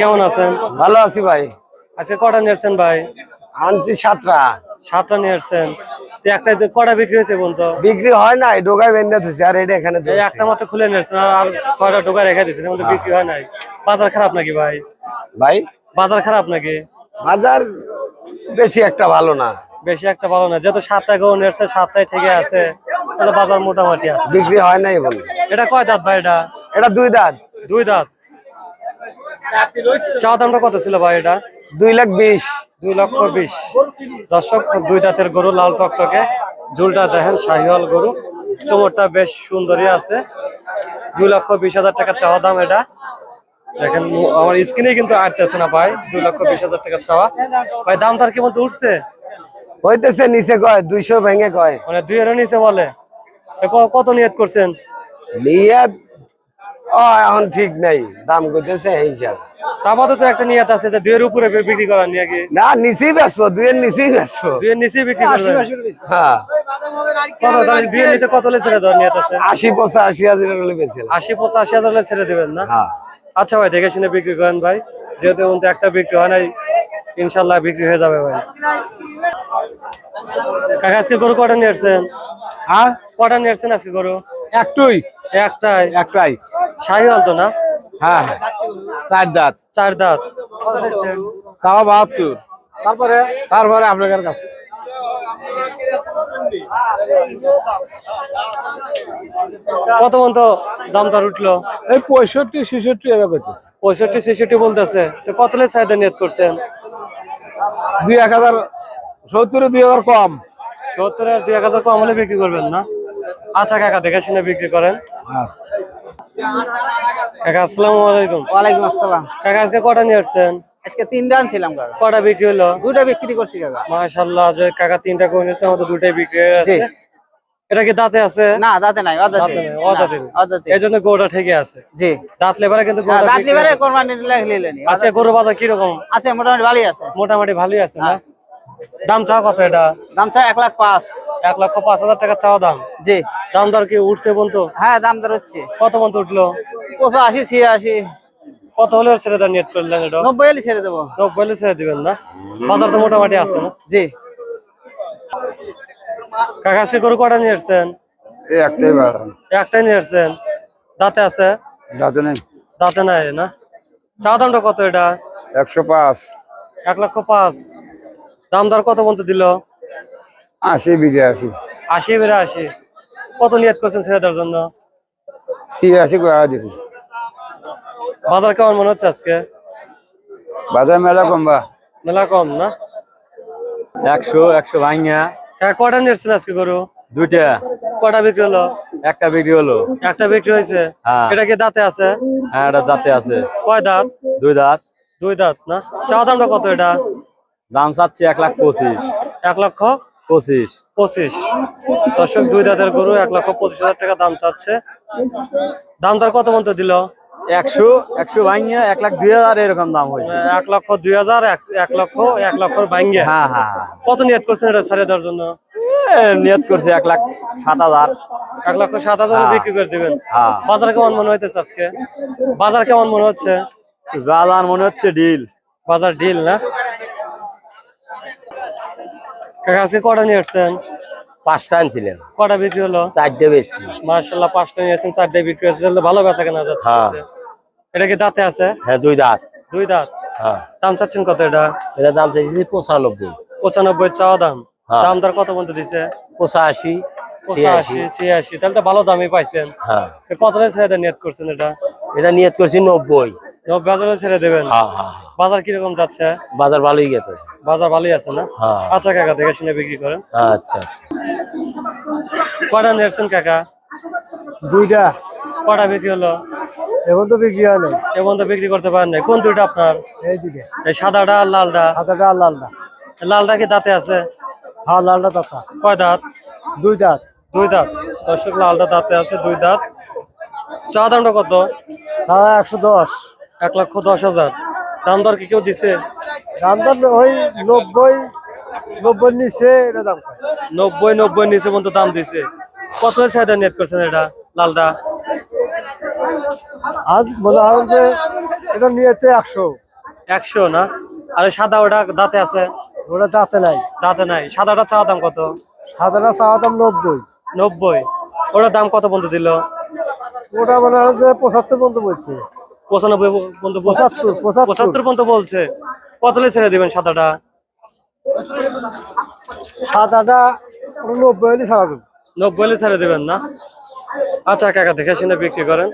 কেমন আছেন? ভালো আছি ভাই। আজকে কটা নিয়েছেন ভাই? আনছি সাতটা। সাতটা নিয়েছেন একটা কটা বিক্রি হয়েছে বলতো বিক্রি হয় নাই বেঁধে দিচ্ছে আর এটা এখানে একটা মাত্র খুলে নিয়েছেন আর ছয়টা রেখে বিক্রি হয় নাই। বাজার খারাপ নাকি ভাই? ভাই? বাজার খারাপ নাকি? বাজার বেশি একটা ভালো না। বেশি একটা ভালো না যেহেতু সাতটা গরু নিয়েছে সাতটায় থেকে আছে তাহলে বাজার মোটামুটি আছে। বিক্রি হয় নাই বলে এটা কয় দাঁত ভাই এটা? এটা দুই দাঁত। দুই দাঁত? চা দামটা কত ছিল ভাই এটা? দুই লাখ বিশ দুই লক্ষ বিশ। দর্শক দুই দাঁতের গরু লাল টকটকে। ঝুলটা দেখেন শাহিওয়াল গরু। চোমরটা বেশ সুন্দরী আছে। দুই লক্ষ বিশ হাজার টাকা চাওয়া দাম এটা। দেখেন আমার স্ক্রিনে কিন্তু আটতেছে না ভাই। দুই লক্ষ বিশ হাজার টাকা চাওয়া। ভাই দাম তার কি কেমন উঠছে? হইতেছে নিচে কয় দুইশো ভেঙে কয়। মানে দুই নিচে বলে। কত নিয়ত করছেন? নিয়ে ও এখন ঠিক নাই। দাম করতেছে এই হিসাব। আপাতত একটা নিয়ত আছে যে দুইয়ের উপরে বিক্রি করার নিয়ে কি? না নিচেই দুইয়ের নিচেই বেসবো দুইয়ের নিচেই বিক্রি হ্যাঁ। কত তাহলে দুইয়ের নিচে কত হলে ছেড়ে দেওয়ার নিয়ত আছে? আশি পঁচাশি হাজার হলে আশি পঁচাশি হাজার হলে ছেড়ে দেবেন না? হ্যাঁ। আচ্ছা ভাই দেখে শুনে বিক্রি করেন ভাই। যেহেতু এখন তো একটা বিক্রি হয় নাই ইনশাল্লাহ বিক্রি হয়ে যাবে ভাই। কাকা আজকে গরু কটা নিয়েছেন হ্যাঁ? কটা নিয়েছেন আজকে গরু? একটুই। একটাই? একটাই। শাহিওয়াল তো না? হ্যাঁ। চার দাঁত। চার দাঁত। চাওয়া বাহাত্তর। তারপরে তারপরে আপনার কাছে। কত পর্যন্ত দাম দর উঠল? এই পঁয়ষট্টি ছেষট্টি এবার করতেছে পঁয়ষট্টি ছেষট্টি বলতেছে। তো কত লে চাহিদা নিয়ত করছেন? দুই এক হাজার সত্তরে দুই হাজার কম। সত্তরে দুই এক হাজার কম হলে বিক্রি করবেন না? আচ্ছা কাকা দেখে শুনে বিক্রি করেন। আচ্ছা। কাকা আসসালামু আলাইকুম। ওয়ালাইকুম আসসালাম। কাকা আজকে কটা নিয়ে আসছেন? আজকে তিনটা আনছিলাম কাকা। কটা বিক্রি হলো? বিক্রি করছি কাকা। মাশাল্লাহ যে কাকা তিনটা করে নিয়েছে আমাদের দুটাই বিক্রি হয়ে গেছে। এটা কি দাঁতে আছে? না দাঁতে নাই অদাতে। অদাঁতে। অদাতে। এই জন্য গরুটা ঠিকই আছে। জি। দাঁত লেবারে কিন্তু দাঁত লিবারে হয়ে- কোরবানি লিলে নি। আজকে গরু বাজার কীরকম? আছে মোটামুটি ভালোই আছে। মোটামুটি ভালোই আছে হ্যাঁ। না দাম চাওয়া কত এটা? দাম চাই এক লাখ পাঁচ। এক লক্ষ পাঁচ হাজার টাকা চাওয়া দাম। জি। দাম দর কি উঠছে বলতো? হ্যাঁ দাম দর হচ্ছে। কত পর্যন্ত উঠল? পঁচাশি ছিয়াশি। কত হলে ছেড়ে দেওয়ার নিয়ত করলেন এটা? নব্বই হলে ছেড়ে দেবো। নব্বই হলে ছেড়ে দিবেন না? বাজার তো মোটামুটি আছে না? জি। কাকা গরু কটা নিয়ে আসছেন? এই একটাই একটাই নিয়ে আসছেন। দাঁতে আছে? যাতে নেই। দাঁতে নাই না? চা দামটা কত এটা? একশো পাঁচ। এক লক্ষ পাঁচ। দাম দর কত পর্যন্ত দিল? আশি বিঘে আশি আশি বেড়ে আশি কত নিয়ত করছেন ছেড়ে দেওয়ার জন্য? ছিয়াশি দিছি। বাজার কেমন মনে হচ্ছে আজকে? বাজার মেলা কমবা মেলা কম না? একশো একশো ভাঙা কটা নিয়ে আসছেন আজকে গরু? দুইটা। কটা বিক্রি হলো? একটা বিক্রি হলো। একটা বিক্রি হয়েছে? হ্যাঁ। এটা কি দাঁতে আছে? হ্যাঁ এটা যাতে আছে। কয় দাঁত? দুই দাঁত। দুই দাঁত না? চা দামটা কত এটা? দাম চাচ্ছি এক লাখ পঁচিশ। এক লক্ষ? পঁচিশ। পঁচিশ। দর্শক দুই দাঁতের গরু এক লক্ষ পঁচিশ হাজার টাকা দাম চাচ্ছে। দাম দর কত পর্যন্ত দিল? একশো একশো ভাঙা এক লাখ দুই হাজার এরকম দাম হয়েছে। এক লক্ষ দুই হাজার এক লক্ষ এক লক্ষ ভাঙ্গে হ্যাঁ হ্যাঁ হ্যাঁ। কত নিয়ত করছেন এটা ছাড়িয়ে দেওয়ার জন্য? নিয়ত করছে এক লাখ সাত হাজার। এক লক্ষ সাত হাজার হ্যাঁ। বিক্রি করে দিবেন। হ্যাঁ। বাজার কেমন মনে হইতেছে আজকে? বাজার কেমন মনে হচ্ছে? বাজার মনে হচ্ছে ডিল। বাজার ডিল না? আজকে কটা নিয়ে আসছেন? পাঁচটা আনছিলেন। কটা বিক্রি হলো? চারটে বেশি মার্শাল্লাহ পাঁচটা নিয়েছেন চারটে বিক্রি হয়েছে। তাহলে ভালো বেচা কেনা যাচ্ছে। হ্যাঁ। এটা কি দাঁতে আছে? হ্যাঁ দুই দাঁত। দুই দাঁত? হ্যাঁ। দাম চাচ্ছেন কত এটা? এটা দাম চাইছি পঁচানব্বই। পঁচানব্বই চাওয়া দাম। হ্যাঁ। দাম দর কত পর্যন্ত দিছে? পঁচাশি পঁচাশি ছিয়াশি। তাহলে তো ভালো দামই পাইছেন। হ্যাঁ। কত ছেড়ে নিয়ত করছেন এটা? এটা নিয়ত করছি নব্বই। নব্বই হাজার ছেড়ে দেবেন? হ্যাঁ হ্যাঁ। বাজার কীরকম যাচ্ছে? বাজার ভালোই গেছে। বাজার ভালোই আছে না? হ্যাঁ। আচ্ছা কাকা দেখে শুনে বিক্রি করেন। আচ্ছা আচ্ছা। কটা নিয়েছেন কাকা? দুইটা। কটা বিক্রি হলো? এখন তো বিক্রি হয় নাই। তো বিক্রি করতে পারেন নাই। কোন দুইটা আপনার? এই দুইটা। এই সাদাটা আর লালটা? হাতাটা আর লালটা। লালটা কি দাঁতে আছে? হ্যাঁ লালটা কয় দাঁত? দুই দাঁত। দুই দাঁত। দর্শক লালটা দাঁতে আছে দুই দাঁত। চা দামটা কত? একশো দশ। এক লক্ষ দশ হাজার। দাম দর কি কেউ দিছে? দাম দাম ওই নব্বই নব্বই নিচে এটা দাম নব্বই নব্বই নিচে পর্যন্ত দাম দিছে। কত সাইডে নেট করছেন এটা লালটা আর মনে হয় যে এটা নিয়েতে একশো। একশো না? আর সাদা ওটা দাঁতে আছে? ওটা দাঁতে নাই। দাঁতে নাই। সাদাটা চাওয়া দাম কত? সাদাটা চাওয়া দাম নব্বই। নব্বই। ওটার দাম কত বন্ধু দিল? ওটা মনে হয় যে পঁচাত্তর পর্যন্ত বলছে। পঁচানব্বই পর্যন্ত পঁচাত্তর, পঁচাত্তর। পর্যন্ত বলছে। কতলে ছেড়ে দিবেন সাদাটা? সাদাটা নব্বই ছাড়া যাবে। নব্বই ছেড়ে দিবেন না? আচ্ছা কাকা দেখে শুনে বিক্রি করেন।